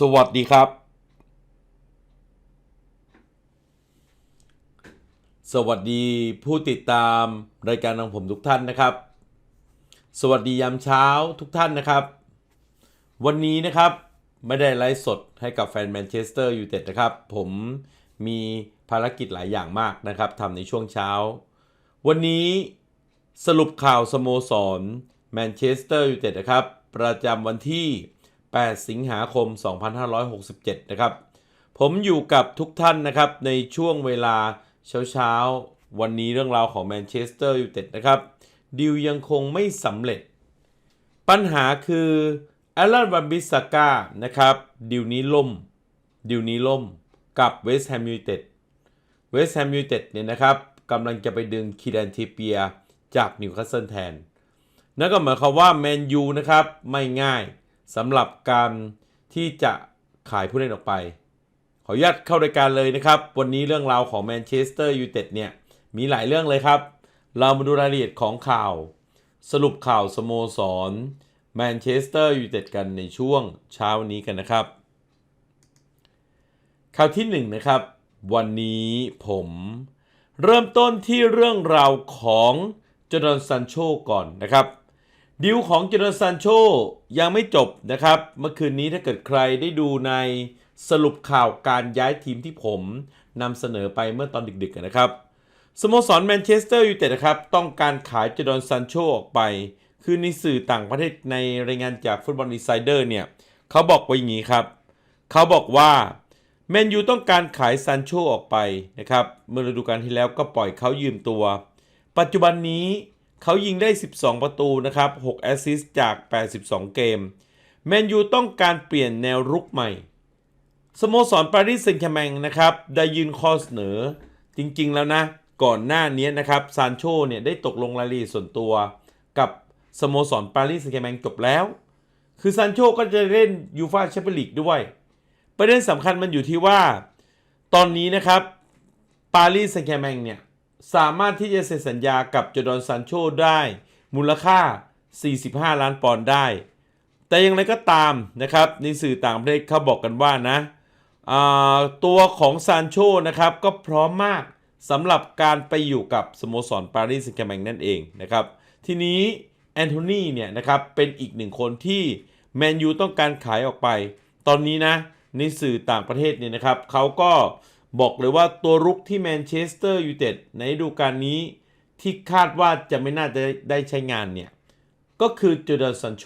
สวัสดีครับ สวัสดีผู้ติดตามรายการของผมทุกท่านนะครับ สวัสดียามเช้าทุกท่านนะครับ วันนี้นะครับไม่ได้ไลฟ์สดให้กับแฟนแมนเชสเตอร์ยูไนเต็ดนะครับ ผมมีภารกิจหลายอย่างมากนะครับทำในช่วงเช้า วันนี้สรุปข่าวสโมสรแมนเชสเตอร์ยูไนเต็ดนะครับ ประจำวันที่ 8 สิงหาคม 2567 นะครับ ผมอยู่กับทุกท่านนะครับ ในช่วงเวลาเช้าๆ วันนี้เรื่องราวของแมนเชสเตอร์ยูไนเต็ดนะครับ ดิวยังคงไม่สำเร็จ ปัญหาคือแอลลันบัมบิสกานะครับ ดิวนี้ล่ม ดิวนี้ล่ม กับเวสต์แฮมยูไนเต็ด เวสต์แฮมยูไนเต็ดเนี่ยนะครับกำลังจะไปดึงคีแดนทิเปียจากนิวคาสเซิลแทน นั่นก็หมายความว่าแมนยูนะครับไม่ง่าย สำหรับการที่จะขายผู้เล่นออกไป ขออนุญาตเข้ารายการเลยนะครับ วันนี้เรื่องราวของแมนเชสเตอร์ยูไนเต็ดเนี่ย มีหลายเรื่องเลยครับ เรามาดูรายละเอียดของข่าว สรุปข่าวสโมสรแมนเชสเตอร์ยูไนเต็ดกันในช่วงเช้านี้กันนะครับ ข่าวที่ 1 นะครับ วันนี้ผมเริ่มต้นที่เรื่องราวของจอร์แดนซันโชก่อนนะครับ ดิวของจอร์แดนซันโชยังไม่จบนะครับ เมื่อคืนนี้ถ้าเกิดใครได้ดูในสรุปข่าวการย้ายทีมที่ผมนำเสนอไปเมื่อตอนดึกๆนะครับ สโมสรแมนเชสเตอร์ยูไนเต็ดนะครับ ต้องการขายจอนซันโชออกไป คือในสื่อต่างประเทศในรายงานจากฟุตบอลอินไซเดอร์เนี่ยเขาบอกไว้อย่างนี้ครับ เขาบอกว่าแมนยูต้องการขายซันโชออกไปนะครับ เมื่อฤดูกาลที่แล้วก็ปล่อยเขายืมตัว ปัจจุบันนี้ เขายิงได้ 12 ประตูนะครับ 6 แอสซิสต์จาก 82 เกม แมนยูต้องการเปลี่ยนแนวรุกใหม่ สโมสรปารีสแซงต์แชร์แมงนะครับ ได้ยื่นข้อเสนอ จริงๆแล้วนะ ก่อนหน้านี้นะครับ ซานโชเนี่ยได้ตกลงรายละเอียดส่วนตัว กับสโมสรปารีสแซงต์แชร์แมงจบแล้ว คือซานโชก็จะเล่นยูฟาแชมเปี้ยนลีกด้วย ประเด็นสำคัญมันอยู่ที่ว่า ตอนนี้นะครับปารีสแซงต์แชร์แมงเนี่ย สามารถที่จะเซ็นสัญญากับจอร์แดนซานโชได้ มูลค่า 45 ล้านปอนด์ได้ แต่อย่างไรก็ตามนะครับในสื่อต่างประเทศเขาบอกกันว่านะตัวของซานโชนะครับก็พร้อมมากสำหรับการไปอยู่กับสโมสรปารีสแซงต์แชร์แมงนั่นเองนะครับ ทีนี้แอนโทนีเนี่ยนะครับเป็นอีกหนึ่งคนที่แมนยูต้องการขายออกไป ตอนนี้นะในสื่อต่างประเทศเนี่ยนะครับเขาก็ บอกเลยว่าตัวรุกที่แมนเชสเตอร์ยูไนเต็ดในฤดูกาลนี้ที่คาดว่าจะไม่น่าจะได้ใช้งานเนี่ย ก็คือจอร์แดนซันโช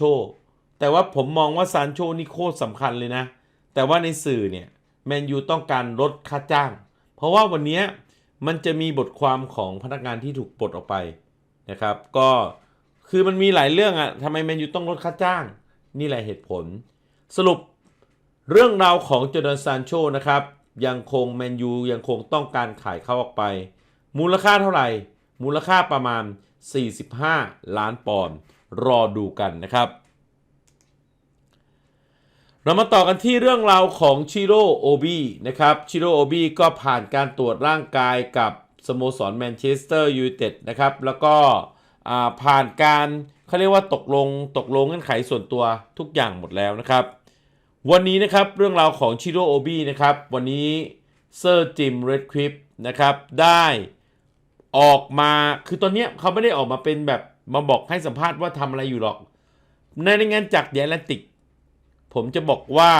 แต่ว่าผมมองว่าซานโชนี่โคตรสำคัญเลยนะ แต่ว่าในสื่อเนี่ยแมนยูต้องการลดค่าจ้าง เพราะว่าวันนี้มันจะมีบทความของพนักงานที่ถูกปลดออกไปนะครับ ก็คือมันมีหลายเรื่องอะทำไมแมนยูต้องลดค่าจ้าง นี่แหละเหตุผล สรุปเรื่องราวของจอร์แดนซานโชนะครับ ยังคงแมนยูยังคงต้องการขายเขาออกไป มูลค่าเท่าไหร่ มูลค่าประมาณ 45 ล้านปอนด์รอดูกันนะครับ เรามาต่อกันที่เรื่องราวของชิโร่โอบีนะครับชิโร่โอบีก็ผ่านการตรวจร่างกายกับสโมสรแมนเชสเตอร์ยูไนเต็ดนะครับแล้วก็ผ่านการเขาเรียกว่าตกลงตกลงเงื่อนไขส่วนตัวทุกอย่างหมดแล้วนะครับ วันนี้นะครับเรื่องราวของชิโร่โอบีนะครับ วันนี้เซอร์จิมเรดคลิปนะครับได้ออกมาคือตอนเนี้ยเขาไม่ได้ออกมาเป็นแบบมาบอกให้สัมภาษณ์ว่าทำอะไรอยู่หรอก ในรายงานจากเดลติก ผมจะบอกว่า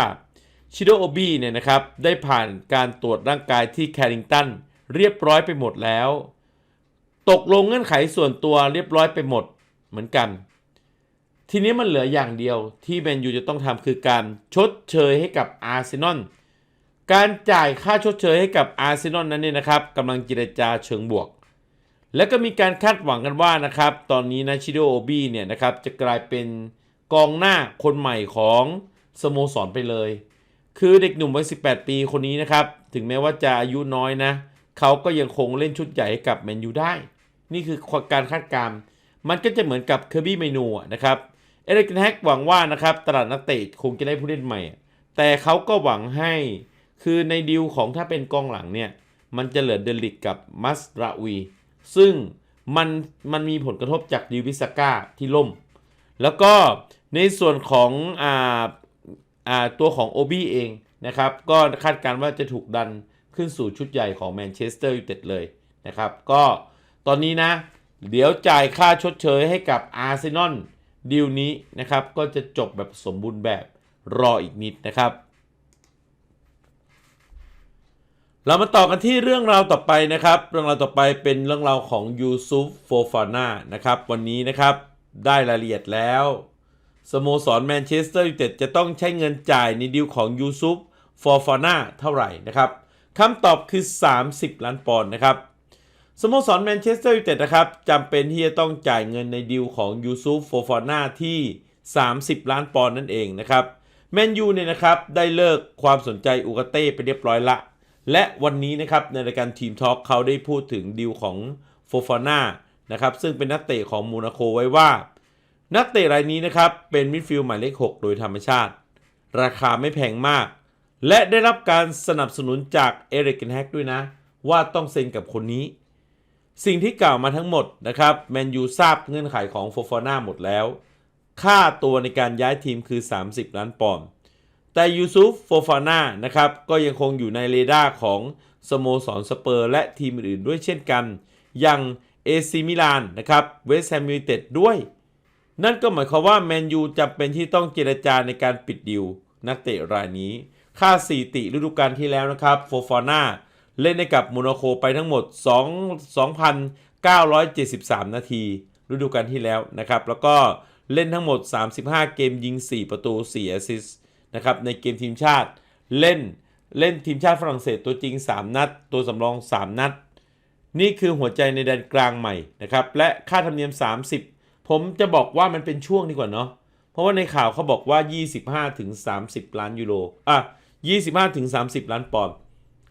ชิโดโอบีเนี่ยนะครับได้ผ่านการตรวจร่างกายที่แคริงตันเรียบร้อยไปหมดแล้ว ตกลงเงื่อนไขส่วนตัวเรียบร้อยไปหมดเหมือนกัน ทีนี้มันเหลืออย่างเดียวที่แมนยูจะต้องทำคือการชดเชยให้กับอาร์เซนอลการจ่ายค่าชดเชยให้กับอาร์เซนอลนั้นเนี่ยนะครับกำลังเจรจาเชิงบวก และก็มีการคาดหวังกันว่านะครับตอนนี้นะชิโดโอบีเนี่ยนะครับจะกลายเป็นกองหน้าคนใหม่ของสโมสรไปเลย คือเด็กหนุ่มวัย 18 ปีคนนี้นะครับ ถึงแม้ว่าจะอายุน้อยนะ เขาก็ยังคงเล่นชุดใหญ่ให้กับแมนยูได้ นี่คือการคาดการณ์มันก็จะเหมือนกับเคอร์บี้เมนูนะครับ เอริกเทนแฮกหวังว่านะครับตลาดนักเตะคงจะได้ผู้เล่นใหม่ แต่เขาก็หวังให้คือในดีลของถ้าเป็นกองหลังเนี่ย มันจะเหลือเดลิกกับมัสราวี ซึ่งมันมันมีผลกระทบจากดิวิสก้าที่ล่ม แล้วก็ในส่วนของอ่าอ่าตัวของโอบี้เองนะครับ ก็คาดการณ์ว่าจะถูกดันขึ้นสู่ชุดใหญ่ของแมนเชสเตอร์ยูไนเต็ดเลยนะครับ ก็ตอนนี้นะ เดี๋ยวจ่ายค่าชดเชยให้กับอาร์เซนอล ดีลนี้นะครับก็จะจบแบบสมบูรณ์แบบรออีกนิดนะครับ เรามาต่อกันที่เรื่องราวต่อไปนะครับ เรื่องราวต่อไปเป็นเรื่องราวของยูซุฟโฟฟาน่านะครับวันนี้นะครับได้รายละเอียดแล้วสโมสรแมนเชสเตอร์ยูไนเต็ดจะต้องใช้เงินจ่ายในดีลของยูซุฟโฟฟาน่าเท่าไหร่นะครับคำตอบคือ 30 ล้านปอนด์นะครับ สโมสรแมนเชสเตอร์ยูไนเต็ดนะครับจำเป็นที่จะต้องจ่ายเงินในดีลของยูซุฟโฟฟาน่าที่ 30 ล้านปอนด์นั่นเองนะครับแมนยูเนี่ยนะครับได้เลิกความสนใจอูกาเต้ไปเรียบร้อยละ และวันนี้นะครับในรายการทีมทอล์กเขาได้พูดถึงดีลของโฟฟาน่านะครับซึ่งเป็นนักเตะของมูนาโคไว้ว่า นักเตะรายนี้นะครับเป็นมิดฟิลด์หมายเลข 6 โดยธรรมชาติ ราคาไม่แพงมาก และได้รับการสนับสนุนจากเอริกเกนแฮกด้วยนะ ว่าต้องเซ็นกับคนนี้ สิ่งที่กล่าวมาทั้งหมดนะครับแมนยูทราบเงื่อนไขของโฟฟาน่าหมดแล้ว ค่าตัวในการย้ายทีมคือ 30 ล้านปอนด์แต่ยูซุฟโฟฟาน่านะครับก็ยังคงอยู่ในเรดาร์ของสโมสรสเปอร์ และทีมอื่นด้วยเช่นกัน อย่างเอซิมิลานนะครับเวสต์แฮมยูไนเต็ดด้วย นั่นก็หมายความว่าแมนยูจำเป็นที่ต้องเจรจาในการปิดดิวนักเตะรายนี้ ค่าสถิติฤดูกาลที่แล้วนะครับโฟฟาน่า เล่นให้กับโมนาโคไปทั้งหมด 2 2,973 นาทีฤดูกาลที่แล้วนะครับ แล้วก็เล่นทั้งหมด 35 เกมยิง 4 ประตู4แอสซิสต์นะครับในเกมทีมชาติเล่นเล่นทีมชาติฝรั่งเศสตัวจริง 3 นัด ตัวสำรอง 3 นัด นี่คือหัวใจในแดนกลางใหม่นะครับ และค่าธรรมเนียม 30 ผมจะบอกว่ามันเป็นช่วงดีกว่าเนาะเพราะว่าในข่าวเขาบอกว่า 25-30 ล้านยูโรอะ25-30 ล้านปอนด์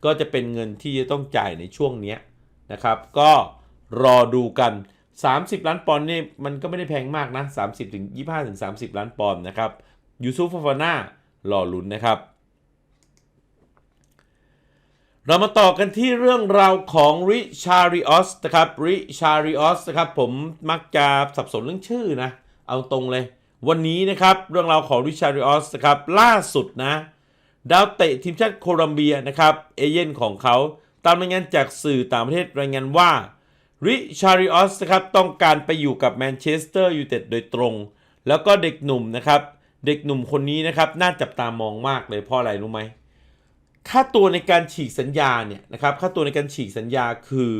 ก็จะเป็นเงินที่จะต้องจ่ายในช่วงนี้นะครับ ก็รอดูกัน 30 ล้านปอนด์นี่มันก็ไม่ได้แพงมากนะ 30ถึง25ถึง30 ล้านปอนด์นะครับยูซูฟฟาน่ารอลุ้นนะครับ เรามาต่อกันที่เรื่องราวของริชาริออสนะครับริชาริออสนะครับผมมักจะสับสนเรื่องชื่อนะ เอาตรงเลย วันนี้นะครับเรื่องราวของริชาริออสนะครับล่าสุดนะ ดาวเตะทีมชาติโคลัมเบียนะครับเอเย่นของเขาตามรายงานจากสื่อต่างประเทศรายงานว่าริชาริออสนะครับต้องการไปอยู่กับแมนเชสเตอร์ยูไนเต็ดโดยตรง แล้วก็เด็กหนุ่มนะครับเด็กหนุ่มคนนี้นะครับน่าจับตามองมากเลยเพราะอะไรรู้ไหมค่าตัวในการฉีกสัญญาเนี่ยนะครับค่าตัวในการฉีกสัญญาคือ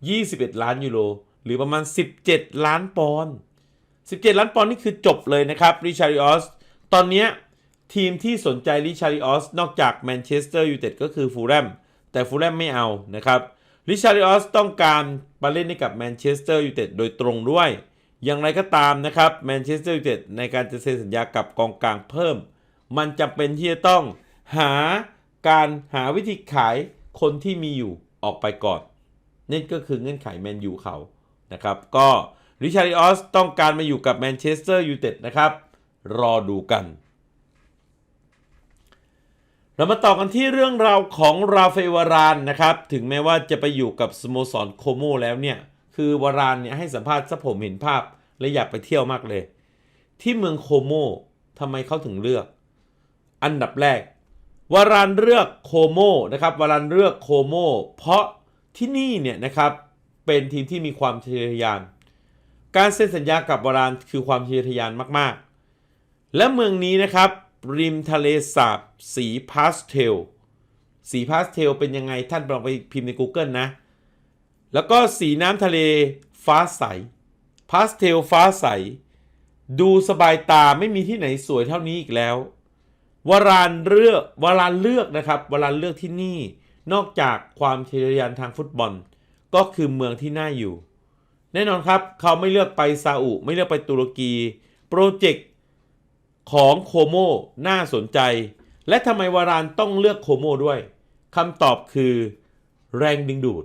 21 ล้านยูโรหรือประมาณ 17 ล้านปอนด์17 ล้านปอนด์นี่คือจบเลยนะครับริชาริออสตอนนี้ ทีมที่สนใจริชาริออสนอกจากแมนเชสเตอร์ยูไนเต็ดก็คือฟูลแลมแต่ฟูลแลมไม่เอานะครับริชาริออสต้องการมาเล่นให้กับแมนเชสเตอร์ยูไนเต็ดโดยตรงด้วย อย่างไรก็ตามนะครับแมนเชสเตอร์ยูไนเต็ดในการจะเซ็นสัญญากับกองกลางเพิ่ม มันจำเป็นที่จะต้องหาการหาวิธีขายคนที่มีอยู่ออกไปก่อนนี่ก็คือเงื่อนไขแมนยูเขานะครับก็ริชาริออสต้องการมาอยู่กับแมนเชสเตอร์ยูไนเต็ดนะครับ รอดูกัน เรามาต่อกันที่เรื่องราวของราฟาเอลวารานนะครับ ถึงแม้ว่าจะไปอยู่กับสโมสรโคโมแล้วเนี่ย คือวารานเนี่ยให้สัมภาษณ์ซะผมเห็นภาพ และอยากไปเที่ยวมากเลย ที่เมืองโคโมทำไมเขาถึงเลือก อันดับแรก วารานเลือกโคโมนะครับ วารานเลือกโคโมเพราะที่นี่เนี่ยนะครับเป็นทีมที่มีความทะเยอทะยาน การเซ็นสัญญากับวารานคือความทะเยอทะยานมาก ๆ และเมืองนี้นะครับ ริมทะเลสาบสีพาสเทล สีพาสเทลเป็นยังไงท่านลองไปพิมพ์ใน Google นะ แล้วก็สีน้ำทะเลฟ้าใส พาสเทลฟ้าใส ดูสบายตาไม่มีที่ไหนสวยเท่านี้อีกแล้ววารานเลือกวารานเลือกนะครับวารานเลือกที่นี่ นอกจากความทะเยอทะยานทางฟุตบอล ก็คือเมืองที่น่าอยู่ แน่นอนครับ เขาไม่เลือกไปซาอุ ไม่เลือกไปตุรกี โปรเจกต์ ของโคโมน่าสนใจ และทำไมวารานต้องเลือกโคโมด้วยคำตอบคือ แรงดึงดูด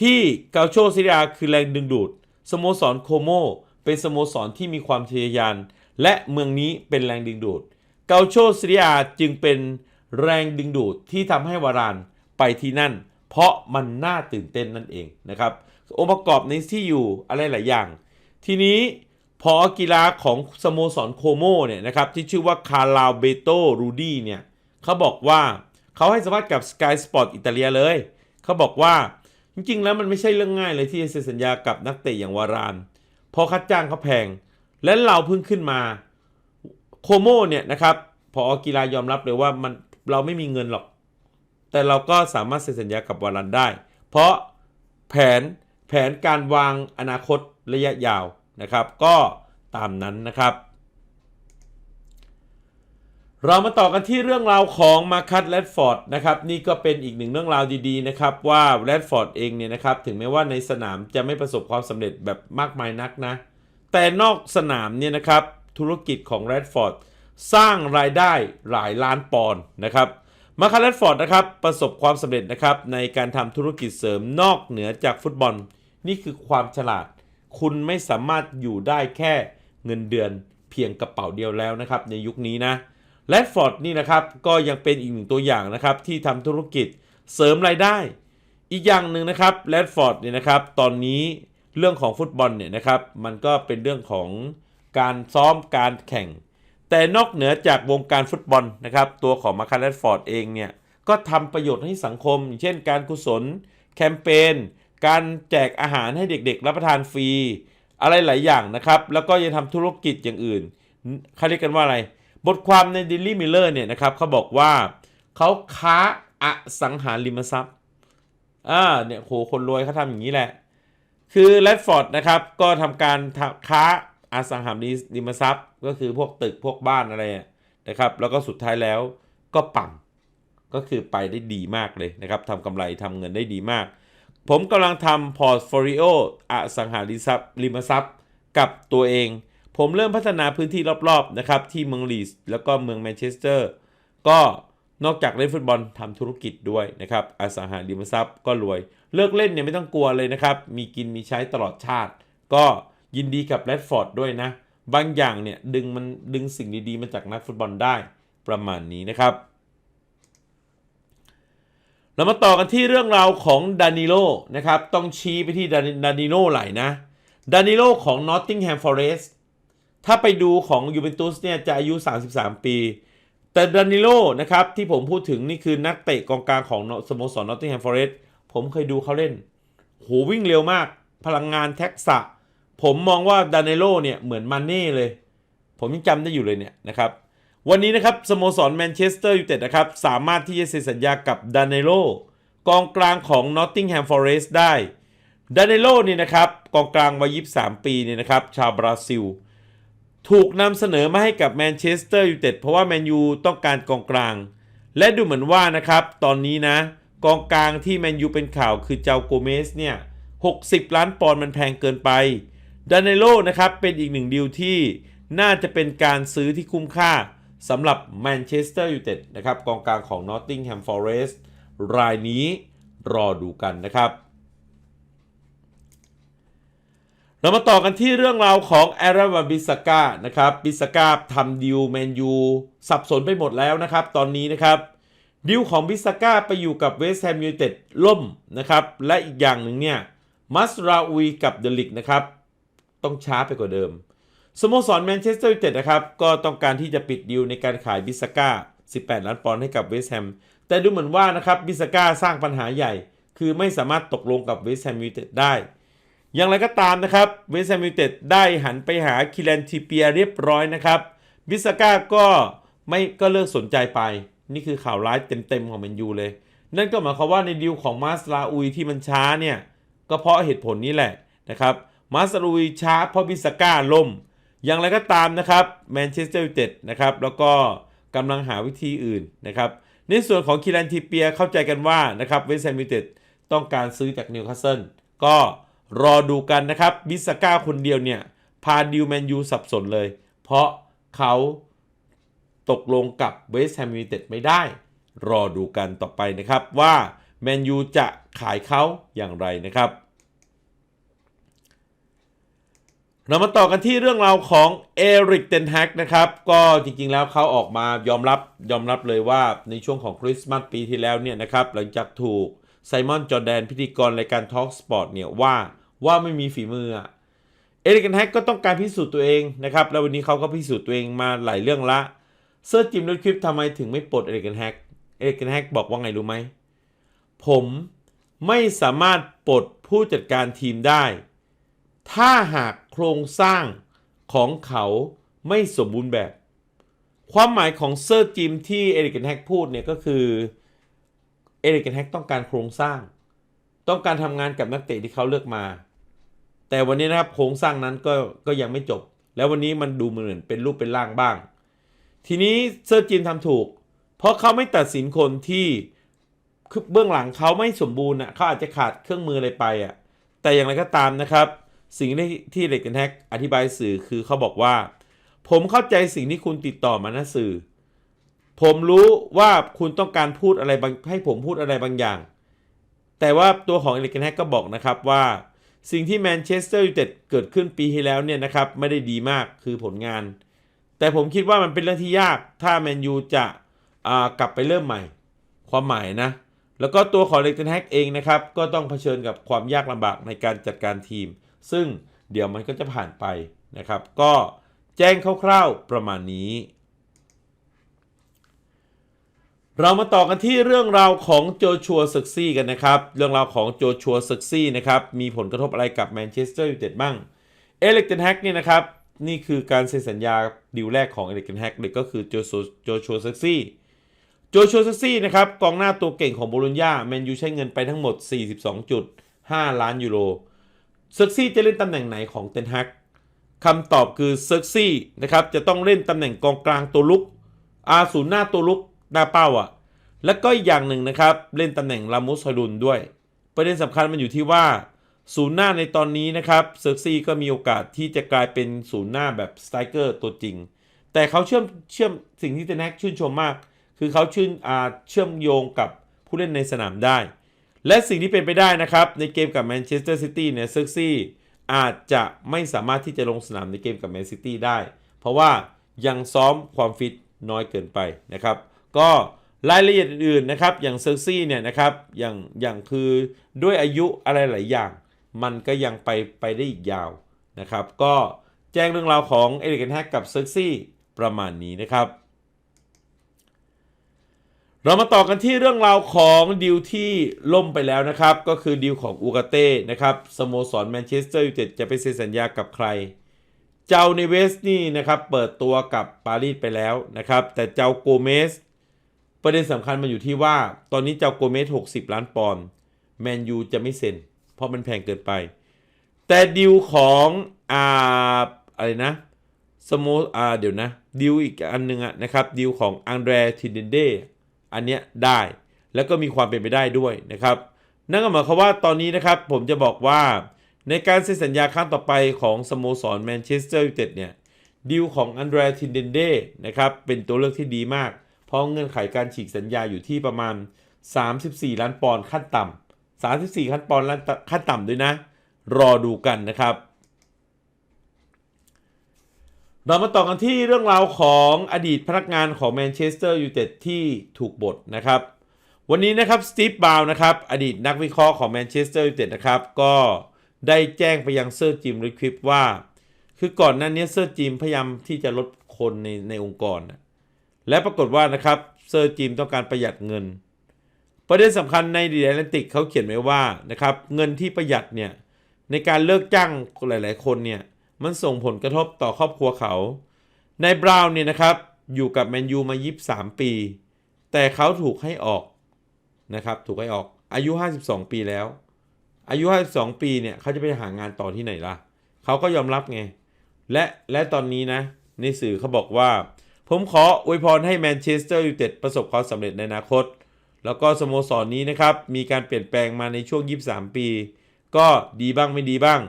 ที่เกาโชซิเรียคือแรงดึงดูด สโมสรโคโมเป็นสโมสรที่มีความทะเยอทะยาน และเมืองนี้เป็นแรงดึงดูด เกาโชซิเรียจึงเป็นแรงดึงดูดที่ทำให้วารานไปที่นั่น เพราะมันน่าตื่นเต้นนั่นเองนะครับองค์ประกอบในที่อยู่อะไรหลายอย่าง ทีนี้ พอกีฬาของสโมสรโคโมเนี่ยนะครับที่ชื่อว่าคาราเบโตรูดี้เนี่ยเขาบอกว่าเขาให้สัมภาษณ์กับ Sky Sport อิตาเลียเลย เขาบอกว่าจริงๆ แล้วมันไม่ใช่เรื่องง่ายเลยที่จะเซ็นสัญญากับนักเตะอย่างวารานเพราะค่าจ้างเขาแพง และเราเพิ่งขึ้นมาโคโมเนี่ยนะครับพอกีฬายอมรับเลยว่ามันเราไม่มีเงินหรอก แต่เราก็สามารถเซ็นสัญญากับวารันได้ เพราะแผนแผนการวางอนาคตระยะยาว นะครับ ก็ตามนั้นนะครับ เรามาต่อกันที่เรื่องราวของมาคัตแรดฟอร์ดนะครับนี่ก็เป็นอีกหนึ่งเรื่องราวดีๆนะครับว่าแรดฟอร์ดเองเนี่ยนะครับถึงแม้ว่าในสนามจะไม่ประสบความสำเร็จแบบมากมายนักนะ แต่นอกสนามเนี่ยนะครับธุรกิจของแรดฟอร์ดสร้างรายได้หลายล้านปอนด์นะครับมาคาร์แรดฟอร์ดนะครับประสบความสำเร็จนะครับในการทำธุรกิจเสริมนอกเหนือจากฟุตบอล นี่คือความฉลาด คุณไม่สามารถอยู่ได้แค่เงินเดือนเพียงกระเป๋าเดียวแล้วนะครับในยุคนี้นะแรดฟอร์ดนี่นะครับก็ยังเป็นอีกหนึ่งตัวอย่างนะครับที่ทำธุรกิจเสริมรายได้ อีกอย่างหนึ่งนะครับแรดฟอร์ดเนี่ยนะครับตอนนี้เรื่องของฟุตบอลเนี่ยนะครับมันก็เป็นเรื่องของการซ้อมการแข่ง แต่นอกเหนือจากวงการฟุตบอลนะครับตัวของมาคาร์แรดฟอร์ดเองเนี่ยก็ทำประโยชน์ให้สังคม เช่นการกุศล แคมเปญ การแจกอาหารให้เด็กๆ รับประทานฟรี อะไรหลายอย่างนะครับ แล้วก็ยังทำธุรกิจอย่างอื่นเขาเรียกกันว่าอะไร บทความใน Daily Miller เนี่ยนะครับเขาบอกว่าเขาค้าอสังหาริมทรัพย์อ่าเนี่ยโหคนรวยเขาทำอย่างนี้แหละ คือแรดฟอร์ดนะครับก็ทำการค้าอสังหาริมทรัพย์ ก็คือพวกตึกพวกบ้านอะไรนะครับ แล้วก็สุดท้ายแล้วก็ปั่นก็คือไปได้ดีมากเลยนะครับทำกำไรทำเงินได้ดีมาก ผมกำลังทำพอร์ตโฟลิโออสังหาริมทรัพย์ริมทรัพย์ กับตัวเอง ผมเริ่มพัฒนาพื้นที่รอบๆนะครับที่เมืองลีสแล้วก็เมืองแมนเชสเตอร์ ก็นอกจากเล่นฟุตบอลทำธุรกิจด้วยนะครับอสังหาริมทรัพย์ก็รวย เลิกเล่นเนี่ยไม่ต้องกลัวเลยนะครับ มีกินมีใช้ตลอดชาติ ก็ยินดีกับแรดฟอร์ดด้วยนะ บางอย่างเนี่ยดึงมันดึงสิ่งดีๆมาจากนักฟุตบอลได้ประมาณนี้นะครับ เรามาต่อกันที่เรื่องราวของดานิโลนะครับ ต้องชี้ไปที่ดานิโลไหลนะดานิโลของ Nottingham Forest ถ้าไปดูของยูเวนตุสเนี่ยจะอายุ 33 ปี แต่ดานิโลนะครับที่ผมพูดถึงนี่คือนักเตะกองกลางของสโมสร Nottingham Forest ผมเคยดูเขาเล่น โหวิ่งเร็วมาก พลังงานแท็กษะ ผมมองว่าดานิโลเนี่ยเหมือนมันเน่เลย ผมยังจำได้อยู่เลยเนี่ยนะครับ วันนี้นะครับสโมสรแมนเชสเตอร์ยูไนเต็ดนะครับสามารถที่จะเซ็นสัญญากับดานิโลกองกลางของ Nottingham Forest ได้ดานิโลนี่นะครับกองกลางวัย23 ปีเนี่ยนะครับชาวบราซิล ถูกนำเสนอมาให้กับแมนเชสเตอร์ยูไนเต็ดเพราะว่าแมนยูต้องการกองกลาง และดูเหมือนว่านะครับตอนนี้นะกองกลางที่แมนยูเป็นข่าวคือเจ้าโกเมสเนี่ย60 ล้านปอนด์มันแพงเกินไปดานิโลนะครับเป็นอีกหนึ่งดีลที่น่าจะเป็นการซื้อที่คุ้มค่า สำหรับแมนเชสเตอร์ยูไนเต็ดนะครับกองกลางของ Nottingham Forest รายนี้รอดูกันนะครับเรามาต่อกันที่เรื่องราวของแอราวาบิสกานะครับบิสกาทำดิวแมนยูสับสนไปหมดแล้วนะครับ ตอนนี้นะครับดิวของบิสกาไปอยู่กับเวสต์แฮมยูไนเต็ดล่มนะครับ และอีกอย่างหนึ่งเนี่ยมัสราอุยกับเดลิกนะครับ ต้องช้าไปกว่าเดิม สโมสรแมนเชสเตอร์ยูไนเต็ดนะครับ ก็ต้องการที่จะปิดดิวในการขายบิสก้า 18 ล้านปอนด์ให้กับเวสต์แฮม แต่ดูเหมือนว่านะครับบิสก้าสร้างปัญหาใหญ่ คือไม่สามารถตกลงกับเวสต์แฮมยูไนเต็ดได้ อย่างไรก็ตามนะครับเวสต์แฮมยูไนเต็ดได้หันไปหาคิเลนทีเปียเรียบร้อยนะครับบิสก้าก็ไม่ก็เลิกสนใจไป นี่คือข่าวร้ายเต็มๆของแมนยูเลย นั่นก็หมายความว่าในดีลของมาสลาอุยที่มันช้าเนี่ยก็เพราะเหตุผลนี้แหละนะครับมาสลาอุยช้าเพราะบิสก้าล่ม อย่างไรก็ตามนะครับแมนเชสเตอร์ยูไนเต็ดนะครับแล้วก็กำลังหาวิธีอื่นนะครับในส่วนของคิรันทีเปียเข้าใจกันว่านะครับเวสต์แฮมยูไนเต็ดต้องการซื้อจากนิวคาสเซิลก็รอดูกันนะครับบิสก้าคนเดียวเนี่ยพาดิวแมนยูสับสนเลย เพราะเขาตกลงกับเวสต์แฮมยูไนเต็ดไม่ได้ รอดูกันต่อไปนะครับว่าแมนยูจะขายเขาอย่างไรนะครับ เรามาต่อกันที่เรื่องราวของเอริกเทนแฮกนะครับ ก็จริงๆแล้วเขาออกมายอมรับยอมรับเลยว่าในช่วงของคริสต์มาสปีที่แล้วเนี่ยนะครับ หลังจากถูกไซมอนจอร์แดนพิธีกรรายการ Talk Sport เนี่ยว่าว่าไม่มีฝีมือเอริกเทนแฮกก็ต้องการพิสูจน์ตัวเองนะครับ แล้ววันนี้เขาก็พิสูจน์ตัวเองมาหลายเรื่องละเซิร์จิมด้วยคลิปทำไมถึงไม่ปลดเอริกเทนแฮกเอริกเทนแฮกบอกว่าไงรู้ไหมผมไม่สามารถปลดผู้จัดการทีมได้ ถ้าหาก ครงสร้างของเขาไม่สมบูรณ์แบบ ความหมายของเซอร์จิมที่เอริกเทนแฮกพูดเนี่ยก็คือเอริกเทนแฮกต้องการโครงสร้าง ต้องการทำงานกับนักเตะที่เขาเลือกมา แต่วันนี้นะครับโครงสร้างนั้นก็ก็ยังไม่จบ แล้ววันนี้มันดูเหมือนเป็นรูปเป็นร่างบ้าง ทีนี้เซอร์จิมทำถูก เพราะเขาไม่ตัดสินคนที่คือเบื้องหลังเขาไม่สมบูรณ์อะเขาอาจจะขาดเครื่องมืออะไรไปอะแต่อย่างไรก็ตามนะครับ สิ่งที่เลกันแท็กอธิบายสื่อคือเขาบอกว่า ผมเข้าใจสิ่งที่คุณติดต่อมานะสื่อ ผมรู้ว่าคุณต้องการพูดอะไรบางให้ผมพูดอะไรบางอย่าง แต่ว่าตัวของเลกเกนแฮกก็บอกนะครับว่า สิ่งที่แมนเชสเตอร์ยูไนเต็ดเกิดขึ้นปีที่แล้วเนี่ยนะครับไม่ได้ดีมากคือผลงาน แต่ผมคิดว่ามันเป็นเรื่องที่ยากถ้าแมนยูจะกลับไปเริ่มใหม่ ความหมายนะแล้วก็ตัวของเลกเทนแฮกเองนะครับ ก็ต้องเผชิญกับความยากลำบากในการจัดการทีม ซึ่งเดี๋ยวมันก็จะผ่านไปนะครับ ก็แจ้งคร่าวๆประมาณนี้ เรามาต่อกันที่เรื่องราวของโจชัวซึกซี่กันนะครับ เรื่องราวของโจชัวซึกซี่นะครับ มีผลกระทบอะไรกับแมนเชสเตอร์ยูไนเต็ดบ้าง เอเล็กเทนแฮกเนี่ยนะครับ นี่คือการเซ็นสัญญาดีลแรกของเอเล็กเทนแฮกเลยก็คือโจชัวโจชัวซึกซี่โจชัวซัซี่นะครับกองหน้าตัวเก่งของโบโลญญาแมนยูใช้เงินไปทั้งหมด 42.5 ล้านยูโร เซักซี่จะเล่นตำแหน่งไหนของเทนฮักคำตอบคือเซักซี่นะครับจะต้องเล่นตำแหน่งกองกลางตัวลุกอาศูนย์หน้าตัวลุกหน้าเป้าอะ่ะแล้วก็อีกอย่างหนึ่งนะครับ เล่นตำแหน่งลามุสฮอยลุนด้วย ประเด็นสำคัญมันอยู่ที่ว่า ศูนย์หน้าในตอนนี้นะครับเซอร์ซี่ก็มีโอกาสที่จะกลายเป็นศูนย์หน้าแบบสไตรเกอร์ตัวจริง แต่เขาเชื่อมเชื่อมสิ่งที่เทนแฮกชื่นชมมาก คือเขาชื่นอาเชื่อมโยงกับผู้เล่นในสนามได้ และสิ่งที่เป็นไปได้นะครับ ในเกมกับแมนเชสเตอร์ซิตี้เนี่ยเซอร์ซี่อาจจะไม่สามารถที่จะลงสนามในเกมกับแมนซิตี้ได้ เพราะว่ายังซ้อมความฟิตน้อยเกินไปนะครับ ก็รายละเอียดอื่นๆนะครับ อย่างเซอร์ซี่เนี่ยนะครับอย่างอย่างคือด้วยอายุอะไรหลายอย่าง มันก็ยังไปไปได้อีกยาวนะครับ ก็แจ้งเรื่องราวของเอริกเกนแฮกกับเซอร์ซี่ประมาณนี้นะครับ เรามาต่อกันที่เรื่องราวของดิวที่ล่มไปแล้วนะครับ ก็คือดิวของอูกาเต้นะครับสโมสรแมนเชสเตอร์ยูไนเต็ดจะไปเซ็นสัญญากับใคร เจ้าเนเวสนี่นะครับเปิดตัวกับปารีสไปแล้วนะครับ แต่เจ้าโกเมส ประเด็นสำคัญมันอยู่ที่ว่า ตอนนี้เจ้าโกเมส 60 ล้านปอนด์แมนยูจะไม่เซ็น เพราะมันแพงเกินไป แต่ดิวของอ่าอะไรนะสโมอ่าเดี๋ยวนะดิวอีกอันหนึงอะนะครับดิวของอังเดรทินเดนเด อันเนี้ยได้แล้วก็มีความเป็นไปได้ด้วยนะครับ นั่นก็หมายความว่าตอนนี้นะครับผมจะบอกว่าในการเซ็นสัญญาครั้งต่อไปของสโมสรแมนเชสเตอร์ยูไนเต็ดเนี่ยดีลของอันเดรทินเดนเดนะครับเป็นตัวเลือกที่ดีมาก เพราะเงื่อนไขการฉีกสัญญาอยู่ที่ประมาณ 34 ล้านปอนด์ขั้นต่ำ34 ขั้นปอนด์ล้านขั้นต่ำด้วยนะ รอดูกันนะครับ เรามาต่อกันที่เรื่องราวของอดีตพนักงานของแมนเชสเตอร์ยูไนเต็ดที่ถูกบทนะครับ วันนี้นะครับสตีฟบาวนะครับอดีตนักวิเคราะห์ของแมนเชสเตอร์ยูไนเต็ดนะครับก็ได้แจ้งไปยังเซอร์จิมริคลิปว่า คือก่อนหน้านี้เซอร์จิมพยายามที่จะลดคนในในองค์กร และปรากฏว่านะครับเซอร์จิมต้องการประหยัดเงิน ประเด็นสำคัญในดีแอตแลนติกเขาเขียนไว้ว่านะครับเงินที่ประหยัดเนี่ยในการเลิกจ้างหลาย ๆ คนเนี่ย มันส่งผลกระทบต่อครอบครัวเขา ในบราวน์เนี่ยนะครับ อยู่กับแมนยูมา23ปี แต่เขาถูกให้ออกนะครับ ถูกให้ออก อายุ 52 ปีแล้ว อายุ 52 ปีเนี่ยเขาจะไปหางานต่อที่ไหนล่ะ เขาก็ยอมรับไง และและตอนนี้นะ ในสื่อเขาบอกว่า ผมขออวยพรให้แมนเชสเตอร์ยูไนเต็ดประสบความสำเร็จในอนาคต แล้วก็สโมสรนนี้นะครับ มีการเปลี่ยนแปลงมาในช่วง 23 ปี ก็ดีบ้างไม่ดีบ้าง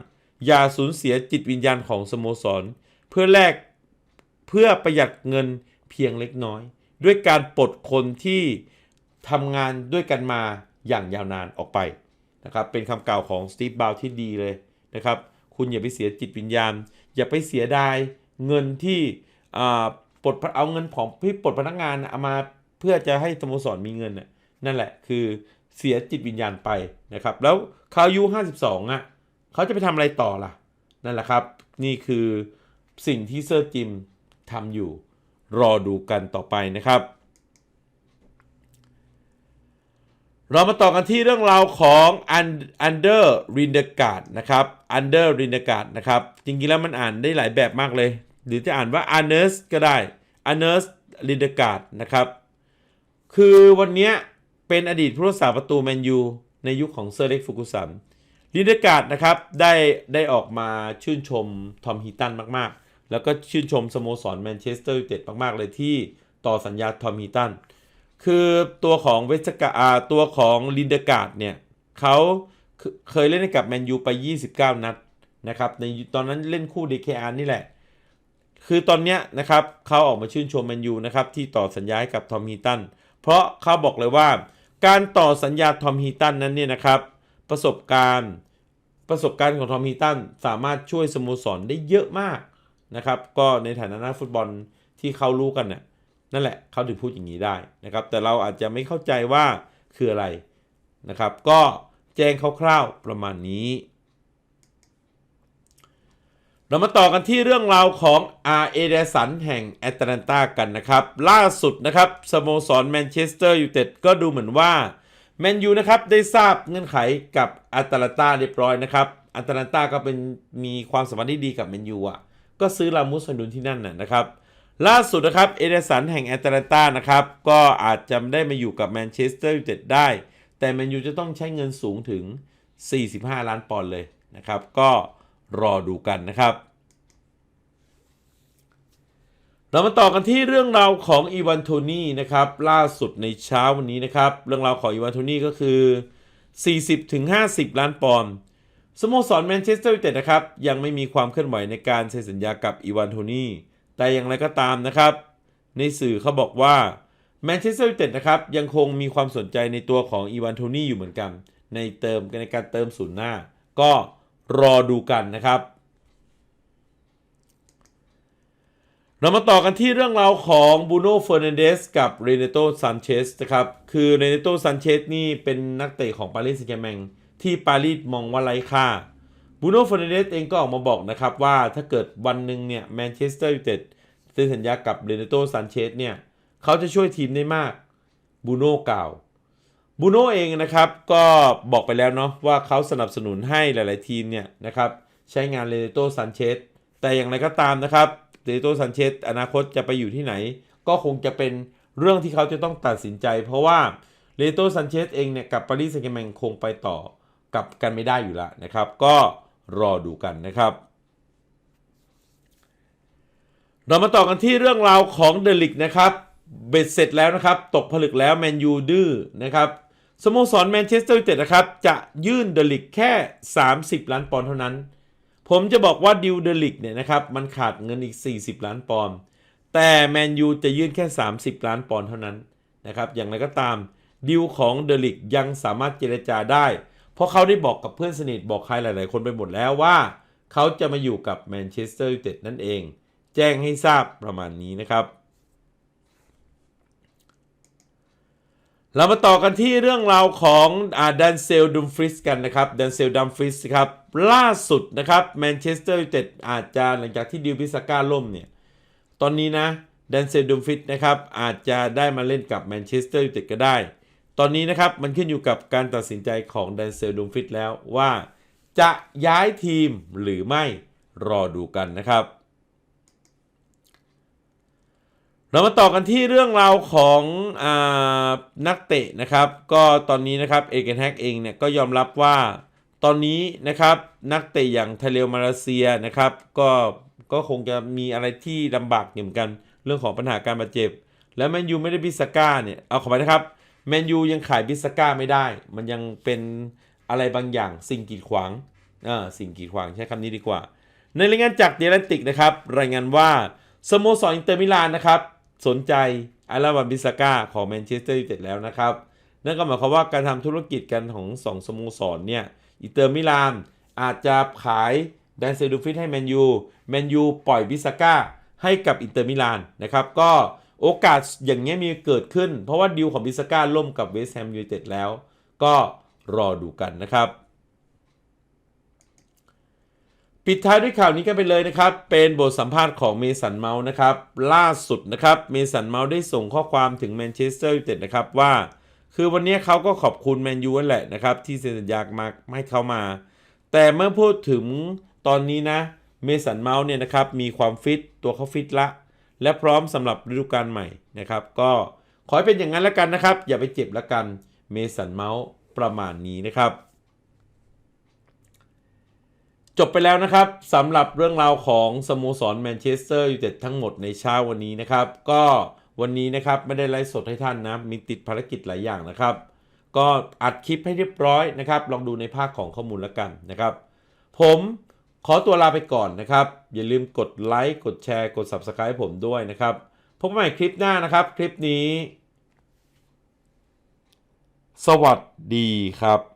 อย่าสูญเสียจิตวิญญาณของสโมสร เพื่อแลกเพื่อประหยัดเงินเพียงเล็กน้อย ด้วยการปลดคนที่ทำงานด้วยกันมาอย่างยาวนานออกไปนะครับเป็นคำกล่าวของสตีฟบาวที่ดีเลยนะครับ คุณอย่าไปเสียจิตวิญญาณ อย่าไปเสียดายเงินที่ปลดเอาเงินของที่ปลดพนักงานเอามาเพื่อจะให้สโมสรมีเงินน่ะนั่นแหละคือเสียจิตวิญญาณไปนะครับ แล้วเขาอายุ52อะ เขาจะไปทำอะไรต่อล่ะ นั่นแหละครับ นี่คือสิ่งที่เซอร์จิมทำอยู่ รอดูกันต่อไปนะครับ เรามาต่อกันที่เรื่องราวของ Under r i n d e g a r d นะครับ Under r i n d e g a r d นะครับ จริงๆแล้วมันอ่านได้หลายแบบมากเลย หรือจะอ่านว่า a n e r s ก็ได้ a n e r s r i n d e g a r d นะครับ คือวันนี้เป็นอดีตผู้รักษาประตูแมนยูในยุคของเซอร์เล็กฟูกุสัน ลินเดการ์ดนะครับได้ได้ออกมาชื่นชมทอมฮีตันมากๆ แล้วก็ชื่นชมสโมสรแมนเชสเตอร์ยูไนเต็ดมากๆ เลยที่ต่อสัญญาทอมฮีตันคือตัวของเวสกาอาตัวของลินเดการ์ดเนี่ยเขาเคยเล่นให้กับแมนยูไป 29 นัดนะครับในตอนนั้นเล่นคู่ DKR นี่แหละ คือตอนเนี้ยนะครับเขาออกมาชื่นชมแมนยูนะครับที่ต่อสัญญาให้กับทอมฮีตันเพราะเขาบอกเลยว่า การต่อสัญญาทอมฮีตันนั้นเนี่ยนะครับ ประสบการณ์ ประสบการณ์ของทอมฮีตันสามารถช่วยสโมสรได้เยอะมากนะครับ ก็ในฐานะนักฟุตบอลที่เขารู้กันน่ะนั่นแหละเขาถึงพูดอย่างนี้ได้นะครับ แต่เราอาจจะไม่เข้าใจว่าคืออะไรนะครับ ก็แจ้งคร่าวๆประมาณนี้ เรามาต่อกันที่เรื่องราวของอาร์เอเดสันแห่งแอตแลนตากันนะครับ ล่าสุดนะครับสโมสรแมนเชสเตอร์ยูไนเต็ดก็ดูเหมือนว่า แมนยูนะครับได้ทราบเงื่อนไขกับแอตแลนตาเรียบร้อยนะครับแอตแลนตาก็เป็นมีความสัมพันธ์ที่ดีกับแมนยูอะก็ซื้อลามุสซนดุนที่นั่นน่ะนะครับ ล่าสุดนะครับเอเดสันแห่งแอตแลนตานะครับก็อาจจะได้มาอยู่กับแมนเชสเตอร์ยูไนเต็ดได้ แต่แมนยูจะต้องใช้เงินสูงถึง 45 ล้านปอนด์เลยนะครับ ก็รอดูกันนะครับ เรามาต่อกันที่เรื่องราวของอีวานโทนี่นะครับล่าสุดในเช้าวันนี้นะครับ เรื่องราวของอีวานโทนี่ก็คือ 40-50 ล้านปอนด์สโมสรแมนเชสเตอร์ยูไนเต็ดนะครับยังไม่มีความเคลื่อนไหวในการเซ็นสัญญากับอีวานโทนี่แต่อย่างไรก็ตามนะครับ ในสื่อเขาบอกว่าแมนเชสเตอร์ยูไนเต็ดนะครับยังคงมีความสนใจในตัวของอีวานโทนี่อยู่เหมือนกัน ในเติมในการเติมศูนย์หน้า ก็รอดูกันนะครับ เรามาต่อกันที่เรื่องราวของบูโน่เฟอร์นันเดสกับเรเนโตซันเชสนะครับ คือเรเนโตซันเชสนี่เป็นนักเตะของปารีสแซงต์แชร์แมงที่ปารีสมองว่าไร้ค่าบูโน่เฟอร์นันเดสเองก็ออกมาบอกนะครับว่าถ้าเกิดวันหนึ่งเนี่ยแมนเชสเตอร์ยูไนเต็ดเซ็นสัญญากับเรเนโตซันเชสเนี่ยเขาจะช่วยทีมได้มากบูโน่กล่าวบูโน่เองนะครับก็บอกไปแล้วเนาะว่าเขาสนับสนุนให้หลาย ๆ ทีมเนี่ยนะครับใช้งานเรเนโตซันเชสแต่อย่างไรก็ตามนะครับ เรเนโตซันเชสอนาคตจะไปอยู่ที่ไหน ก็คงจะเป็นเรื่องที่เขาจะต้องตัดสินใจ เพราะว่าเรเนโตซันเชสเองเนี่ยกับปารีสแซงต์แชร์แมงคงไปต่อกับกันไม่ได้อยู่แล้วนะครับ ก็รอดูกันนะครับ เรามาต่อกันที่เรื่องราวของเดลิกนะครับเบ็ดเสร็จแล้วนะครับ ตกผลึกแล้วแมนยูดื้อนะครับสโมสรแมนเชสเตอร์ยูไนเต็ดนะครับ จะยื่นเดลิกแค่ 30 ล้านปอนด์เท่านั้น ผมจะบอกว่าดิวเดลิกเนี่ยนะครับ มันขาดเงินอีก 40 ล้านปอนด์แต่แมนยูจะยื่นแค่ 30 ล้านปอนด์เท่านั้นนะครับ อย่างไรก็ตามดิวของเดลิกยังสามารถเจรจาได้ เพราะเขาได้บอกกับเพื่อนสนิทบอกใครหลาย ๆ คนไปหมดแล้วว่า เขาจะมาอยู่กับแมนเชสเตอร์ยูไนเต็ดนั่นเอง แจ้งให้ทราบประมาณนี้นะครับ เรามาต่อกันที่เรื่องราวของอาดันเซลดัมฟริสกันนะครับดันเซลดัมฟริสครับ ล่าสุดนะครับแมนเชสเตอร์ยูไนเต็ดอาจจะหลังจากที่ดิวพิสก้าล่มเนี่ย ตอนนี้นะดันเซลดัมฟริสนะครับอาจจะได้มาเล่นกับแมนเชสเตอร์ยูไนเต็ดก็ได้ ตอนนี้นะครับมันขึ้นอยู่กับการตัดสินใจของดันเซลดัมฟริสแล้วว่า จะย้ายทีมหรือไม่รอดูกันนะครับ เรามาต่อกันที่เรื่องราวของอนักเตะนะครับ ก็ตอนนี้นะครับเอเกนแฮกเองเนี่ยก็ยอมรับว่าตอนนี้นะครับนักเตะอย่างทาเลลมาเลเซียนะครับก็ก็คงจะมีอะไรที่ลำบากเหมือนกันเรื่องของปัญหาการบาดเจ็บ แล้วแมนยูไม่ได้บิสก้าเนี่ยเอาขอไปนะครับแมนยูยังขายบิสก้าไม่ได้ มันยังเป็นอะไรบางอย่างสิ่งกีดขวางอ่าสิ่งกีดขวางใช้คำนี้ดีกว่า ในรายงานจากเดลันติกนะครับรายงานว่าสโมสรอินเตอร์มิลานนะครับ สนใจอาราบันบิสก้าของแมนเชสเตอร์ยูไนเต็ดแล้วนะครับ นั่นก็หมายความว่าการทำธุรกิจกันของสองสโมสรเนี่ยอินเตอร์มิลานอาจจะขายแดนเซดูฟิตให้แมนยูแมนยูปล่อยบิสก้าให้กับอินเตอร์มิลานนะครับ ก็โอกาสอย่างเงี้ยมีเกิดขึ้น เพราะว่าดีลของบิสก้าล่มกับเวสต์แฮมยูไนเต็ดแล้ว ก็รอดูกันนะครับ ปิดท้ายด้วยข่าวนี้กันไปเลยนะครับ เป็นบทสัมภาษณ์ของเมสันเมาส์นะครับ ล่าสุดนะครับ เมสันเมาส์ได้ส่งข้อความถึงแมนเชสเตอร์ยูไนเต็ดนะครับว่า คือวันนี้เขาก็ขอบคุณแมนยูนแหละนะครับ ที่เซ็นสัญญามาให้เขามา แต่เมื่อพูดถึงตอนนี้นะ เมสันเมาส์เนี่ยนะครับ มีความฟิต ตัวเขาฟิตละ และพร้อมสำหรับฤดูกาลใหม่นะครับ ก็ขอให้เป็นอย่างนั้นแล้วกันนะครับ อย่าไปเจ็บและกัน เมสันเมาส์ประมาณนี้นะครับ จบไปแล้วนะครับสำหรับเรื่องราวของสโมสรแมนเชสเตอร์ยูไนเต็ดทั้งหมดในเช้าวันนี้นะครับ ก็วันนี้นะครับไม่ได้ไลฟ์สดให้ท่านนะ มีติดภารกิจหลายอย่างนะครับ ก็อัดคลิปให้เรียบร้อยนะครับ ลองดูในภาคของข้อมูลแล้วกันนะครับ ผมขอตัวลาไปก่อนนะครับ อย่าลืมกดไลค์กดแชร์กด Subscribe ผมด้วยนะครับ พบกันใหม่คลิปหน้านะครับ คลิปนี้ สวัสดีครับ